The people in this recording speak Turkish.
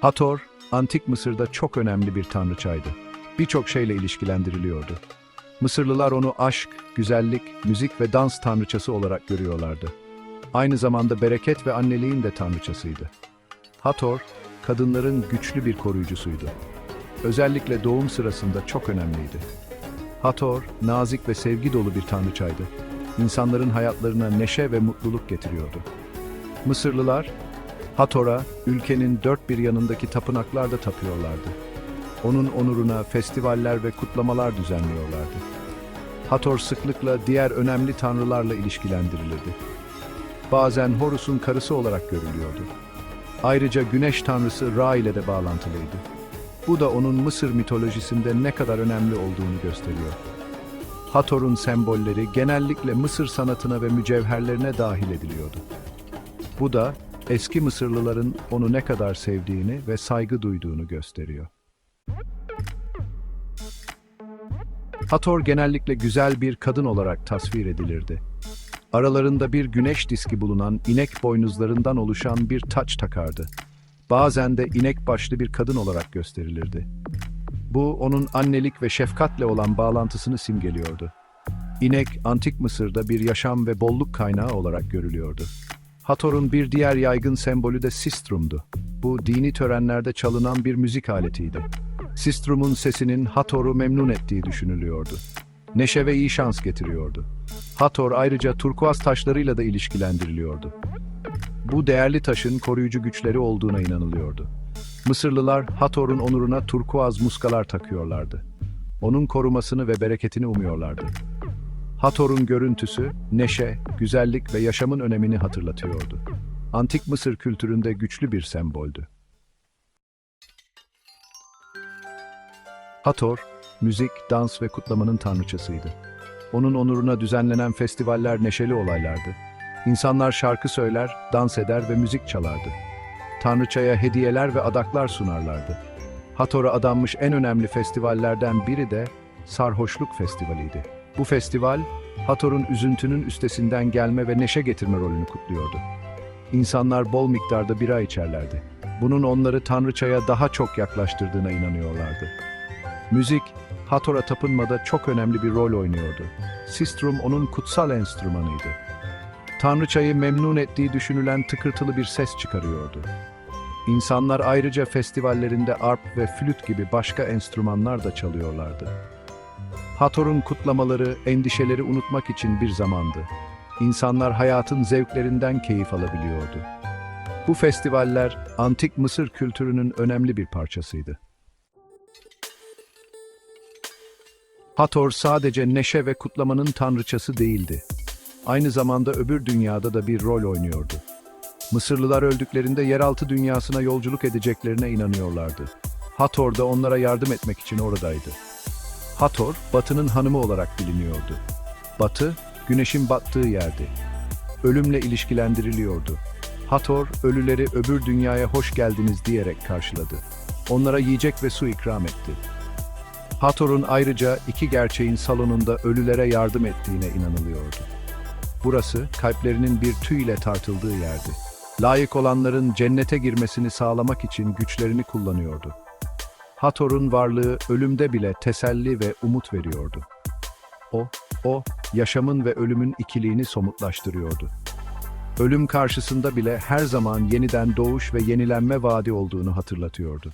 Hathor, antik Mısır'da çok önemli bir tanrıçaydı. Birçok şeyle ilişkilendiriliyordu. Mısırlılar onu aşk, güzellik, müzik ve dans tanrıçası olarak görüyorlardı. Aynı zamanda bereket ve anneliğin de tanrıçasıydı. Hathor, kadınların güçlü bir koruyucusuydu. Özellikle doğum sırasında çok önemliydi. Hathor, nazik ve sevgi dolu bir tanrıçaydı. İnsanların hayatlarına neşe ve mutluluk getiriyordu. Mısırlılar, Hathor'a ülkenin dört bir yanındaki tapınaklarda tapıyorlardı. Onun onuruna festivaller ve kutlamalar düzenliyorlardı. Hathor sıklıkla diğer önemli tanrılarla ilişkilendirilirdi. Bazen Horus'un karısı olarak görülüyordu. Ayrıca güneş tanrısı Ra ile de bağlantılıydı. Bu da onun Mısır mitolojisinde ne kadar önemli olduğunu gösteriyor. Hathor'un sembolleri genellikle Mısır sanatına ve mücevherlerine dahil ediliyordu. Bu da eski Mısırlıların onu ne kadar sevdiğini ve saygı duyduğunu gösteriyor. Hathor genellikle güzel bir kadın olarak tasvir edilirdi. Aralarında bir güneş diski bulunan inek boynuzlarından oluşan bir taç takardı. Bazen de inek başlı bir kadın olarak gösterilirdi. Bu onun annelik ve şefkatle olan bağlantısını simgeliyordu. İnek, antik Mısır'da bir yaşam ve bolluk kaynağı olarak görülüyordu. Hathor'un bir diğer yaygın sembolü de sistrumdu. Bu dini törenlerde çalınan bir müzik aletiydi. Sistrum'un sesinin Hathor'u memnun ettiği düşünülüyordu. Neşe ve iyi şans getiriyordu. Hathor ayrıca turkuaz taşlarıyla da ilişkilendiriliyordu. Bu değerli taşın koruyucu güçleri olduğuna inanılıyordu. Mısırlılar Hathor'un onuruna turkuaz muskalar takıyorlardı. Onun korumasını ve bereketini umuyorlardı. Hathor'un görüntüsü, neşe, güzellik ve yaşamın önemini hatırlatıyordu. Antik Mısır kültüründe güçlü bir semboldü. Hathor, müzik, dans ve kutlamanın tanrıçasıydı. Onun onuruna düzenlenen festivaller neşeli olaylardı. İnsanlar şarkı söyler, dans eder ve müzik çalardı. Tanrıçaya hediyeler ve adaklar sunarlardı. Hathor'a adanmış en önemli festivallerden biri de Sarhoşluk Festivali'ydi. Bu festival, Hathor'un üzüntünün üstesinden gelme ve neşe getirme rolünü kutluyordu. İnsanlar bol miktarda bira içerlerdi. Bunun onları Tanrıçaya daha çok yaklaştırdığına inanıyorlardı. Müzik, Hathor'a tapınmada çok önemli bir rol oynuyordu. Sistrum onun kutsal enstrümanıydı. Tanrıçayı memnun ettiği düşünülen tıkırtılı bir ses çıkarıyordu. İnsanlar ayrıca festivallerinde arp ve flüt gibi başka enstrümanlar da çalıyorlardı. Hathor'un kutlamaları, endişeleri unutmak için bir zamandı. İnsanlar hayatın zevklerinden keyif alabiliyordu. Bu festivaller, antik Mısır kültürünün önemli bir parçasıydı. Hathor sadece neşe ve kutlamanın tanrıçası değildi. Aynı zamanda öbür dünyada da bir rol oynuyordu. Mısırlılar öldüklerinde yeraltı dünyasına yolculuk edeceklerine inanıyorlardı. Hathor da onlara yardım etmek için oradaydı. Hathor, Batı'nın hanımı olarak biliniyordu. Batı, güneşin battığı yerdi. Ölümle ilişkilendiriliyordu. Hathor, ölüleri öbür dünyaya hoş geldiniz diyerek karşıladı. Onlara yiyecek ve su ikram etti. Hathor'un ayrıca iki gerçeğin salonunda ölülere yardım ettiğine inanılıyordu. Burası, kalplerinin bir tüy ile tartıldığı yerdi. Layık olanların cennete girmesini sağlamak için güçlerini kullanıyordu. Hathor'un varlığı ölümde bile teselli ve umut veriyordu. O, o, yaşamın ve ölümün ikiliğini somutlaştırıyordu. Ölüm karşısında bile her zaman yeniden doğuş ve yenilenme vaadi olduğunu hatırlatıyordu.